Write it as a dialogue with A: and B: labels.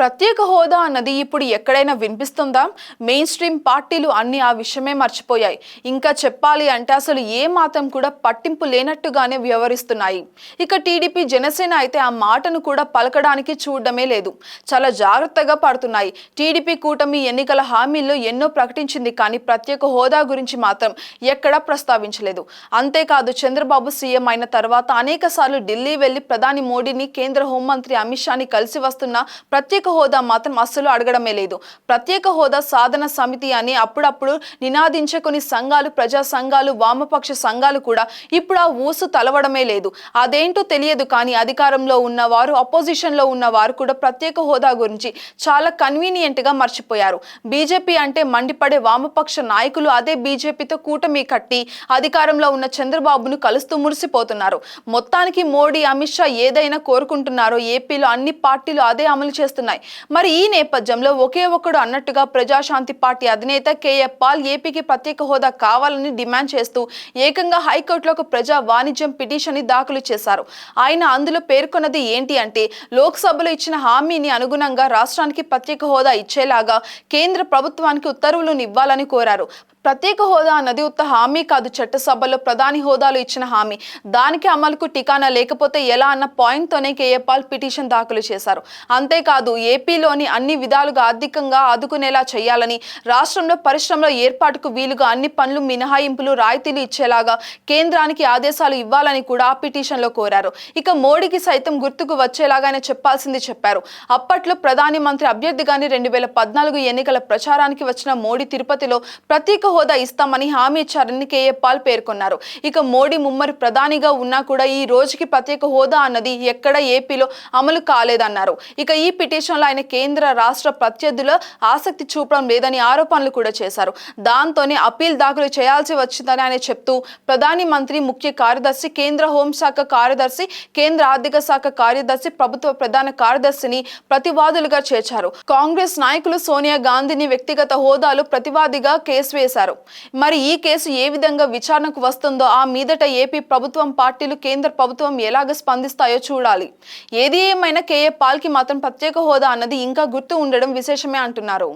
A: ప్రత్యేక హోదా అన్నది ఇప్పుడు ఎక్కడైనా వినిపిస్తుందా? మెయిన్ స్ట్రీమ్ పార్టీలు అన్ని ఆ విషయమే మర్చిపోయాయి. ఇంకా చెప్పాలి అంటే అసలు ఏ మాత్రం కూడా పట్టింపు లేనట్టుగానే వ్యవహరిస్తున్నాయి. ఇక టీడీపీ జనసేన అయితే ఆ మాటను కూడా పలకడానికి చూడడమే లేదు. చాలా జాగ్రత్తగా పడుతున్నాయి. టీడీపీ కూటమి ఎన్నికల హామీల్లో ఎన్నో ప్రకటించింది కానీ ప్రత్యేక హోదా గురించి మాత్రం ఎక్కడా ప్రస్తావించలేదు. అంతేకాదు చంద్రబాబు సీఎం అయిన తర్వాత అనేకసార్లు ఢిల్లీ వెళ్ళి ప్రధాని మోడీని కేంద్ర హోంమంత్రి అమిత్ షాని కలిసి వస్తున్న ప్రత్యేక హోదా మాత్రం అస్సలు అడగడమే లేదు. ప్రత్యేక హోదా సాధన సమితి అని అప్పుడప్పుడు నినాదించే కొన్ని సంఘాలు ప్రజా సంఘాలు వామపక్ష సంఘాలు కూడా ఇప్పుడు ఆ ఊసు తలవడమే లేదు. అదేంటో తెలియదు కానీ అధికారంలో ఉన్నవారు అపోజిషన్లో ఉన్నవారు కూడా ప్రత్యేక హోదా గురించి చాలా కన్వీనియంట్గా మర్చిపోయారు. బీజేపీ అంటే మండిపడే వామపక్ష నాయకులు అదే బీజేపీతో కూటమి కట్టి అధికారంలో ఉన్న చంద్రబాబును కలుస్తూ మురిసిపోతున్నారు. మొత్తానికి మోడీ అమిత్ షా ఏదైనా కోరుకుంటున్నారో ఏపీలో అన్ని పార్టీలు అదే అమలు చేస్తున్నాయి. మరి ఈ నేపథ్యంలో ఒకే ఒక్కడు అన్నట్టుగా ప్రజాశాంతి పార్టీ అధినేత కేఎఫ్ పాల్ ఏపీకి ప్రత్యేక హోదా కావాలని డిమాండ్ చేస్తూ ఏకంగా హైకోర్టులో ఒక ప్రజా వాణిజ్యం పిటిషన్ని దాఖలు చేశారు. ఆయన అందులో పేర్కొన్నది ఏంటి అంటే లోక్సభలో ఇచ్చిన హామీని అనుగుణంగా రాష్ట్రానికి ప్రత్యేక హోదా ఇచ్చేలాగా కేంద్ర ప్రభుత్వానికి ఉత్తర్వులను ఇవ్వాలని కోరారు. ప్రత్యేక హోదా అన్నది ఉత్త హామీ కాదు చట్టసభలో ప్రధాని హోదాలు ఇచ్చిన హామీ. దానికి అమలుకు టికానా లేకపోతే ఎలా అన్న పాయింట్తోనే కేఏపాల్ పిటిషన్ దాఖలు చేశారు. అంతేకాదు ఏపీలోని అన్ని విధాలుగా ఆర్థికంగా ఆదుకునేలా చేయాలని రాష్ట్రంలో పరిశ్రమల ఏర్పాటుకు వీలుగా అన్ని పనులు మినహాయింపులు రాయితీలు ఇచ్చేలాగా కేంద్రానికి ఆదేశాలు ఇవ్వాలని కూడా ఆ పిటిషన్లో కోరారు. ఇక మోడీకి సైతం గుర్తుకు వచ్చేలాగా చెప్పాల్సింది చెప్పారు. అప్పట్లో ప్రధాని మంత్రి అభ్యర్థిగాని రెండు వేల పద్నాలుగు ఎన్నికల ప్రచారానికి వచ్చిన మోడీ తిరుపతిలో ప్రత్యేక హోదా ఇస్తామని హామీ ఇచ్చారని కేఏ పాల్ పేర్కొన్నారు. ఇక మోడీ ముమ్మరి ప్రధానిగా ఉన్నా కూడా ఈ రోజుకి ప్రత్యేక హోదా అన్నది ఎక్కడ ఏపీలో అమలు కాలేదన్నారు. ఇక ఈ పిటిషన్లో ఆయన కేంద్ర రాష్ట్ర ప్రత్యర్థుల ఆసక్తి చూపడం లేదని ఆరోపణలు కూడా చేశారు. దాంతోనే అప్పీల్ దాఖలు చేయాల్సి వచ్చిందని ఆయన చెప్తూ ప్రధాని మంత్రి ముఖ్య కార్యదర్శి కేంద్ర హోంశాఖ కార్యదర్శి కేంద్ర ఆర్థిక శాఖ కార్యదర్శి ప్రభుత్వ ప్రధాన కార్యదర్శిని ప్రతివాదులుగా చేర్చారు. కాంగ్రెస్ నాయకులు సోనియా గాంధీని వ్యక్తిగత హోదాలో ప్రతివాదిగా కేసు వేశారు. మరి ఈ కేసు ఏ విధంగా విచారణకు వస్తుందో ఆ మీదట ఏపీ ప్రభుత్వం పార్టీలు కేంద్ర ప్రభుత్వం ఎలాగ స్పందిస్తాయో చూడాలి. ఏది ఏమైనా కేఏ పాల్కి మాత్రం ప్రత్యేక హోదా అన్నది ఇంకా గుర్తు ఉండడం విశేషమే అంటున్నారు.